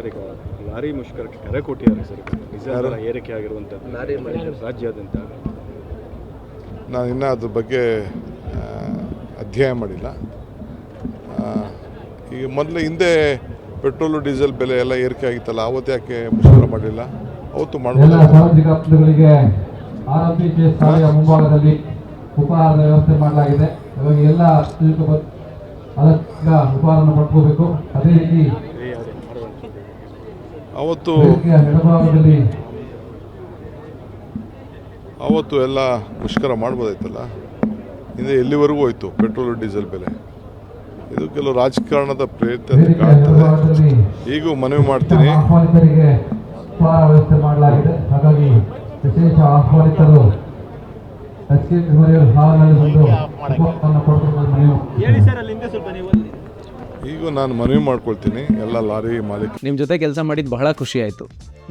Sir ಈಗ lorry ಮುಷ್ಕರಕ್ಕೆ ಕರೆ ಕೊಟ್ಟಿದ್ದಾರೆ ಸರ್ ನಿಜಾರ ಏರಿಕೆ ಆಗಿರುವಂಥದ್ದು ರಾಜ್ಯಾದ್ಯಂತ. ನಾನು ಇನ್ನೂ ಅದ್ರ ಬಗ್ಗೆ ಅಧ್ಯಯನ ಮಾಡಿಲ್ಲ. ಈಗ ಮೊದಲು ಹಿಂದೆ ಪೆಟ್ರೋಲು ಡೀಸೆಲ್ ಬೆಲೆ ಎಲ್ಲ ಏರಿಕೆ ಆಗಿತ್ತಲ್ಲ ಅವತ್ತು ಯಾಕೆ ಮುಷ್ಕರ ಮಾಡಲಿಲ್ಲ? ಅವತ್ತು ಮಾಡಬಹುದು ಮುಂಭಾಗದಲ್ಲಿ ಉಪಹಾರದ ವ್ಯವಸ್ಥೆ ಮಾಡಲಾಗಿದೆ. ಇವಾಗ ಎಲ್ಲ ಉಪಹಾರವನ್ನು ಪಡ್ಕೋಬೇಕು ಅದೇ ರೀತಿ ಅವತ್ತು ಅವತ್ತು ಎಲ್ಲ ಮುಷ್ಕರ ಮಾಡ್ಬೋದಾಯ್ತಲ್ಲ? ಹಿಂದೆ ಎಲ್ಲಿವರೆಗೂ ಹೋಯ್ತು ಪೆಟ್ರೋಲ್ ಡೀಸೆಲ್ ಬೆಲೆ? ಇದು ಕೆಲವು ರಾಜಕಾರಣದ ಪ್ರಯತ್ನ ಕಾಣ್ತದೆ. ಈಗೂ ಮನವಿ ಮಾಡ್ತೀನಿ. ಹೇಳಿ ಸರ್ ಅಲ್ಲಿ ಹಿಂದೆ ಸ್ವಲ್ಪ ವಿಶೇಷ ಈಗೂ ನಾನು ಮನವಿ ಮಾಡ್ಕೊಳ್ತೀನಿ ಎಲ್ಲ ಲಾರಿ ಮಾಲೀಕ ನಿಮ್ಮ ಜೊತೆ ಕೆಲಸ ಮಾಡಿದ್ದು ಬಹಳ ಖುಷಿ ಆಯಿತು.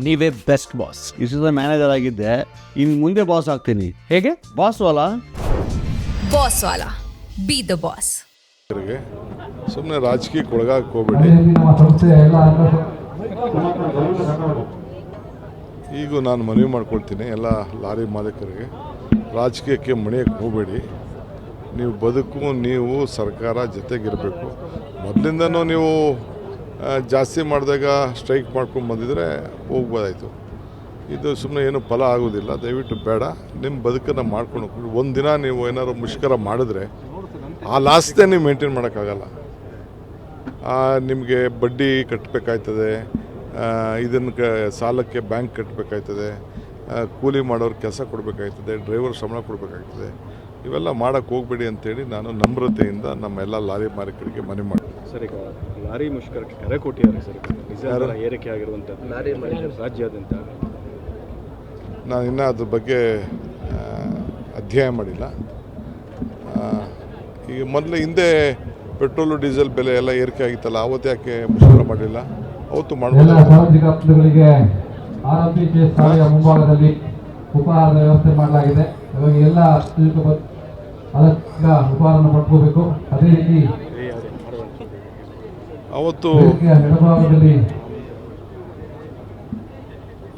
ನೀವೇ best boss is is manager ಆಗಿದ್ದೆ ಇನ್ನು ಮುಂದೆ ಬಾಸ್ ಆಗ್ತೀನಿ. ಹೇಗೆ? ಬಾಸ್ ವಾಲಾ? ಬಾಸ್ ವಾಲ. ಬಿ ದ ಬಾಸ್ ರಿಗೆ ಸುಮ್ಮನೆ ರಾಜಕೀಯಕ್ಕೆ ಒಳಗಾಗಕ್ಕೆ ಹೋಗ್ಬೇಡಿ. ಈಗೂ ನಾನು ಮನವಿ ಮಾಡ್ಕೊಳ್ತೀನಿ ಎಲ್ಲ ಲಾರಿ ಮಾಲೀಕರಿಗೆ. ರಾಜಕೀಯಕ್ಕೆ ಮಣಿಯಕ್ಕೆ ಹೋಗಬೇಡಿ. ನೀವು ಬದುಕು, ನೀವು ಸರ್ಕಾರ ಜೊತೆಗಿರಬೇಕು. ಮೊದಲಿಂದನೂ ನೀವು ಜಾಸ್ತಿ ಮಾಡಿದಾಗ ಸ್ಟ್ರೈಕ್ ಮಾಡ್ಕೊಂಡು ಬಂದಿದ್ರೆ ಹೋಗ್ಬೋದಾಯಿತು. ಇದು ಸುಮ್ಮನೆ ಏನು ಫಲ ಆಗೋದಿಲ್ಲ. ದಯವಿಟ್ಟು ಬೇಡ. ನಿಮ್ಮ ಬದುಕನ್ನು ಮಾಡ್ಕೊಂಡು ಒಂದು ದಿನ ನೀವು ಏನಾದ್ರು ಮುಷ್ಕರ ಮಾಡಿದ್ರೆ, ಆ ಲಾಸ್ಟೇ ನೀವು ಮೇಂಟೈನ್ ಮಾಡೋಕ್ಕಾಗಲ್ಲ. ನಿಮಗೆ ಬಡ್ಡಿ ಕಟ್ಟಬೇಕಾಯ್ತದೆ ಇದನ್ನು ಕ, ಸಾಲಕ್ಕೆ ಬ್ಯಾಂಕ್ ಕಟ್ಟಬೇಕಾಯ್ತದೆ ಕೂಲಿ ಮಾಡೋರು ಕೆಲಸ ಕೊಡಬೇಕಾಯ್ತದೆ. ಡ್ರೈವರ್ ಸಂಬಳ ಕೊಡಬೇಕಾಗ್ತದೆ ಇವೆಲ್ಲ ಮಾಡೋಕ್ಕೆ ಹೋಗಬೇಡಿ ಅಂತೇಳಿ ನಾನು ನಮ್ರತೆಯಿಂದ ನಮ್ಮ ಎಲ್ಲ ಲಾರಿ ಮಾಲೀಕರಿಗೆ ಮನವಿ ಮಾಡ್ತೀನಿ. ಸರಿ ಈಗ ಲಾರಿ ಮುಷ್ಕರಕ್ಕೆ ಕರೆ ಕೊಟ್ಟಿದ್ದಾರೆ ಸರ್ ನಿಜಾರ ಏರಿಕೆ ಆಗಿರುವಂಥ ಲಾರಿ ಆಗಿರುವಂಥದ್ದು ರಾಜ್ಯಾದ್ಯಂತ. ನಾನು ಇನ್ನೂ ಅದ್ರ ಬಗ್ಗೆ ಅಧ್ಯಯನ ಮಾಡಿಲ್ಲ. ಈಗ ಮೊದಲು ಹಿಂದೆ ಪೆಟ್ರೋಲು ಡೀಸೆಲ್ ಬೆಲೆ ಎಲ್ಲ ಏರಿಕೆ ಆಗಿತ್ತಲ್ಲ ಅವತ್ತು ಯಾಕೆ ಮುಷ್ಕರ ಮಾಡಲಿಲ್ಲ? ಅವತ್ತು ಶಾಲೆಯ ಮುಂಭಾಗದಲ್ಲಿ ಉಪಹಾರದ ವ್ಯವಸ್ಥೆ ಮಾಡಲಾಗಿದೆ. ಇವಾಗ ಎಲ್ಲ ಅದಕ್ಕೆ ಉಪಹಾರವನ್ನು ಪಡ್ಕೋಬೇಕು. ಅದೇ ರೀತಿ ಅವತ್ತು ಎಡಭಾಗದಲ್ಲಿ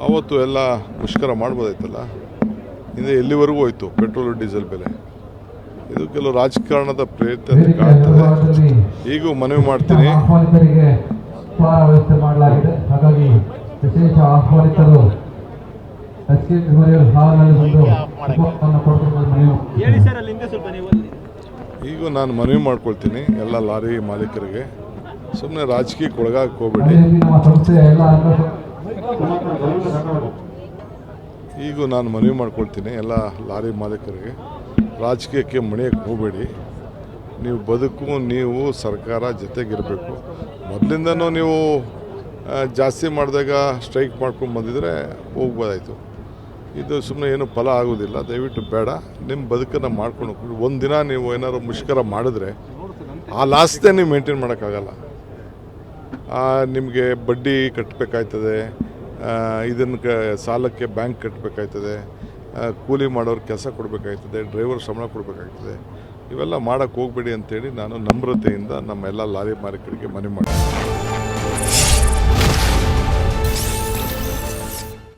ಅವತ್ತು ಎಲ್ಲ ಮುಷ್ಕರ ಮಾಡ್ಬೋದಾಯ್ತಲ್ಲ? ಹಿಂದೆ ಎಲ್ಲಿವರೆಗೂ ಹೋಯ್ತು ಪೆಟ್ರೋಲ್ ಡೀಸೆಲ್ ಬೆಲೆ? ಇದು ಕೆಲವು ರಾಜಕಾರಣದ ವೇದಿಕೆಯ ಕಾಣ್ತದೆ. ಈಗೂ ಮನವಿ ಮಾಡ್ತೀನಿ. ವ್ಯವಸ್ಥೆ ಮಾಡಲಾಗಿದೆ. ಹಾಗಾಗಿ ವಿಶೇಷ ಆಹ್ವಾನಿತರು ಎಸ್ ಕೆ ಹಾಲ್ನಲ್ಲಿ ಬಂದು ಈಗೂ ನಾನು ಮನವಿ ಮಾಡ್ಕೊಳ್ತೀನಿ ಎಲ್ಲ ಲಾರಿ ಮಾಲೀಕರಿಗೆ. ಸುಮ್ಮನೆ ರಾಜಕೀಯಕ್ಕೆ ಒಳಗಾಗಕ್ಕೆ ಹೋಗ್ಬೇಡಿ. ಈಗ ನಾನು ಮನವಿ ಮಾಡ್ಕೊಳ್ತೀನಿ ಎಲ್ಲ ಲಾರಿ ಮಾಲೀಕರಿಗೆ. ರಾಜಕೀಯಕ್ಕೆ ಮಣಿಯಕ್ಕೆ ಹೋಗಬೇಡಿ. ನೀವು ಬದುಕು, ನೀವು ಸರ್ಕಾರ ಜೊತೆಗಿರಬೇಕು. ಮೊದಲಿಂದನೂ ನೀವು ಜಾಸ್ತಿ ಮಾಡಿದಾಗ ಸ್ಟ್ರೈಕ್ ಮಾಡ್ಕೊಂಡು ಬಂದಿದ್ರೆ ಹೋಗ್ಬೋದಾಯಿತು. ಇದು ಸುಮ್ಮನೆ ಏನು ಫಲ ಆಗೋದಿಲ್ಲ, ದಯವಿಟ್ಟು ಬೇಡ. ನಿಮ್ಮ ಬದುಕನ್ನು ಮಾಡ್ಕೊಂಡು ಒಂದು ಒಂದಿನ ನೀವು ಏನಾದ್ರು ಮುಷ್ಕರ ಮಾಡಿದ್ರೆ, ಆ ಲಾಸ್ತೆ ನೀವು ಮೇಂಟೈನ್ ಮಾಡೋಕ್ಕಾಗಲ್ಲ. ನಿಮಗೆ ಬಡ್ಡಿ ಕಟ್ಟಬೇಕಾಯ್ತದೆ ಇದನ್ನು ಕ, ಸಾಲಕ್ಕೆ ಬ್ಯಾಂಕ್ ಕಟ್ಟಬೇಕಾಯ್ತದೆ ಕೂಲಿ ಮಾಡೋರು ಕೆಲಸ ಕೊಡಬೇಕಾಯ್ತದೆ ಡ್ರೈವರ್ ಸಂಬಳ ಕೊಡಬೇಕಾಗ್ತದೆ ಇವೆಲ್ಲ ಮಾಡೋಕ್ಕೆ ಹೋಗಬೇಡಿ ಅಂತೇಳಿ ನಾನು ನಮ್ರತೆಯಿಂದ ನಮ್ಮ ಎಲ್ಲ ಲಾರಿ ಮಾರಿಕರಿಗೆ ಮನವಿ ಮಾಡ್ತೀನಿ.